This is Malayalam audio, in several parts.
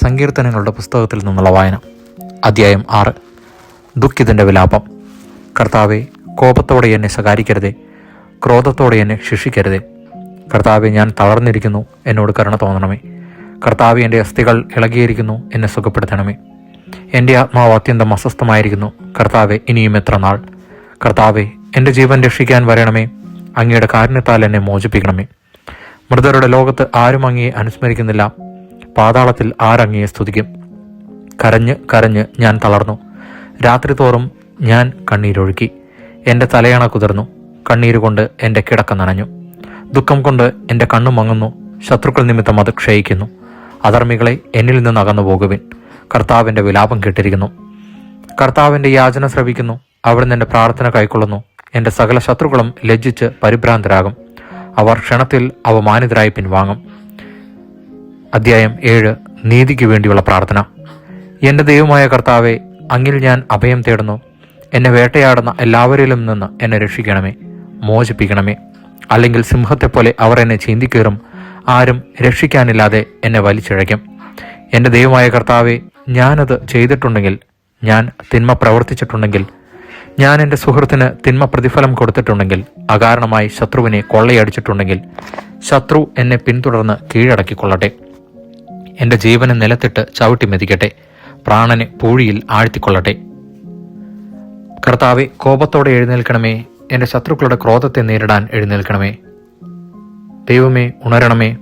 സങ്കീർത്തനങ്ങളുടെ പുസ്തകത്തിൽ നിന്നുള്ള വായന. അധ്യായം ആറ്. ദുഃഖിതന്റെ വിലാപം. കർത്താവെ കോപത്തോടെ എന്നെ ശകാരിക്കരുതേ. ക്രോധത്തോടെ എന്നെ ശിക്ഷിക്കരുതേ. കർത്താവെ ഞാൻ തളർന്നിരിക്കുന്നു എന്നോട് കരുണ തോന്നണമേ. കർത്താവ് എന്റെ അസ്ഥികൾ ഇളകിയിരിക്കുന്നു എന്നെ സുഖപ്പെടുത്തണമേ. എന്റെ ആത്മാവ് അത്യന്തം അസ്വസ്ഥമായിരിക്കുന്നു. കർത്താവെ ഇനിയും എത്ര നാൾ? കർത്താവെ എന്റെ ജീവൻ രക്ഷിക്കാൻ വരണമേ. അങ്ങയുടെ കാരണത്താൽ എന്നെ മോചിപ്പിക്കണമേ. മൃതരുടെ ലോകത്ത് ആരും അങ്ങയെ അനുസ്മരിക്കുന്നില്ല. പാതാളത്തിൽ ആരങ്ങയെ സ്തുതിക്കും. കരഞ്ഞ് കരഞ്ഞ് ഞാൻ തളർന്നു. രാത്രി തോറും ഞാൻ കണ്ണീരൊഴുക്കി. എന്റെ തലയണ കുതിർന്നു. കണ്ണീരുകൊണ്ട് എന്റെ കിടക്ക നനഞ്ഞു. ദുഃഖം കൊണ്ട് എന്റെ കണ്ണു മങ്ങുന്നു. ശത്രുക്കൾ നിമിത്തം അത് ക്ഷയിക്കുന്നു. അധർമ്മികളെ എന്നിൽ നിന്ന് അകന്നു പോകുവിൻ. കർത്താവിന്റെ വിലാപം കേട്ടിരിക്കുന്നു. കർത്താവിന്റെ യാചന ശ്രവിക്കുന്നു. അവിടുന്ന് എന്റെ പ്രാർത്ഥന കൈക്കൊള്ളുന്നു. എന്റെ സകല ശത്രുക്കളും ലജ്ജിച്ച് പരിഭ്രാന്തരാകും. അവർ ക്ഷണത്തിൽ അവമാനിതരായി പിൻവാങ്ങും. അധ്യായം ഏഴ് നീതിക്ക് വേണ്ടിയുള്ള പ്രാർത്ഥന. എന്റെ ദൈവമായ കർത്താവെ അങ്ങിൽ ഞാൻ അഭയം തേടുന്നു. എന്നെ വേട്ടയാടുന്ന എല്ലാവരിലും നിന്ന് എന്നെ രക്ഷിക്കണമേ മോചിപ്പിക്കണമേ. അല്ലെങ്കിൽ സിംഹത്തെപ്പോലെ അവർ എന്നെ ചിന്തിക്കേറും ആരും രക്ഷിക്കാനില്ലാതെ എന്നെ വലിച്ചിഴയ്ക്കും. എന്റെ ദൈവമായ കർത്താവെ ഞാനത് ചെയ്തിട്ടുണ്ടെങ്കിൽ ഞാൻ തിന്മ പ്രവർത്തിച്ചിട്ടുണ്ടെങ്കിൽ ഞാൻ എന്റെ സുഹൃത്തിന് തിന്മ പ്രതിഫലം കൊടുത്തിട്ടുണ്ടെങ്കിൽ അകാരണമായി ശത്രുവിനെ കൊള്ളയടിച്ചിട്ടുണ്ടെങ്കിൽ ശത്രു എന്നെ പിന്തുടർന്ന് കീഴടക്കിക്കൊള്ളട്ടെ. എന്റെ ജീവനെ നിലത്തിട്ട് ചവിട്ടി മെതിക്കട്ടെ. പ്രാണനെ പൂഴിയിൽ ആഴ്ത്തിക്കൊള്ളട്ടെ. കർത്താവെ കോപത്തോടെ എഴുന്നേൽക്കണമേ. എന്റെ ശത്രുക്കളുടെ ക്രോധത്തെ നേരിടാൻ എഴുന്നേൽക്കണമേ. ദൈവമേ ഉണരണമേ.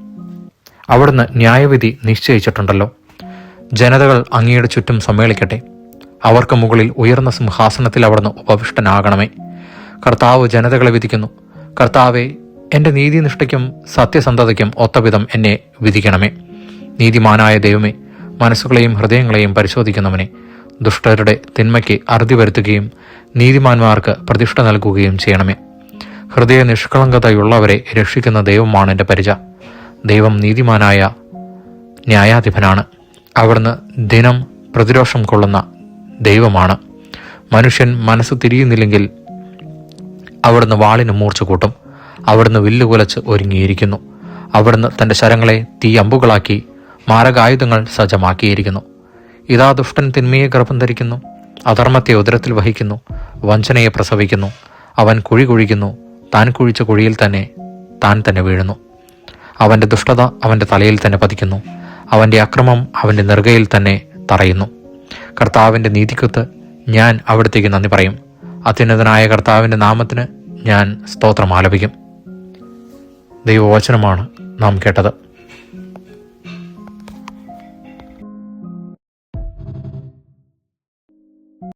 അവിടുന്ന് ന്യായവിധി നിശ്ചയിച്ചിട്ടുണ്ടല്ലോ. ജനതകൾ അങ്ങയുടെ ചുറ്റും സമ്മേളിക്കട്ടെ. അവർക്ക് മുകളിൽ ഉയർന്ന സിംഹാസനത്തിൽ അവിടുന്ന് ഉപവിഷ്ടനാകണമേ. കർത്താവ് ജനതകളെ വിധിക്കുന്നു. കർത്താവെ എന്റെ നീതിനിഷ്ഠയ്ക്കും സത്യസന്ധതയ്ക്കും ഒത്തവിധം എന്നെ വിധിക്കണമേ. നീതിമാനായ ദൈവമേ മനസ്സുകളെയും ഹൃദയങ്ങളെയും പരിശോധിക്കുന്നവനെ ദുഷ്ടരുടെ തിന്മയ്ക്ക് അറുതി വരുത്തുകയും നീതിമാന്മാർക്ക് പ്രതിഷ്ഠ നൽകുകയും ചെയ്യണമേ. ഹൃദയ നിഷ്കളങ്കതയുള്ളവരെ രക്ഷിക്കുന്ന ദൈവമാണ് എന്റെ പരിച. ദൈവം നീതിമാനായ ന്യായാധിപനാണ്. അവിടുന്ന് ദിനം പ്രതിരോഷം കൊള്ളുന്ന ദൈവമാണ്. മനുഷ്യൻ മനസ്സ് തിരിയുന്നില്ലെങ്കിൽ അവിടുന്ന് വാളിന് മൂർച്ച കൂട്ടും. അവിടുന്ന് വില്ലുകുലച്ച് ഒരുങ്ങിയിരിക്കുന്നു. അവിടുന്ന് തന്റെ ശരങ്ങളെ തീ അമ്പുകളാക്കി മാരകായുധങ്ങൾ സജ്ജമാക്കിയിരിക്കുന്നു. ഇതാ ദുഷ്ടൻ തിന്മയെ ഗർഭം ധരിക്കുന്നു. അധർമ്മത്തെ ഉദരത്തിൽ വഹിക്കുന്നു. വഞ്ചനയെ പ്രസവിക്കുന്നു. അവൻ കുഴി കുഴിക്കുന്നു. താൻ കുഴിച്ച കുഴിയിൽ തന്നെ താൻ തന്നെ വീഴുന്നു. അവന്റെ ദുഷ്ടത അവന്റെ തലയിൽ തന്നെ പതിക്കുന്നു. അവന്റെ അക്രമം അവന്റെ നെറുകയിൽ തന്നെ തറയുന്നു. കർത്താവിന്റെ നീതിക്കൊത്ത് ഞാൻ അവിടത്തേക്ക് നന്ദി പറയും. അത്യുന്നതനായ കർത്താവിന്റെ നാമത്തിന് ഞാൻ സ്തോത്രം ആലപിക്കും. ദൈവവചനമാണ് നാം കേട്ടത്.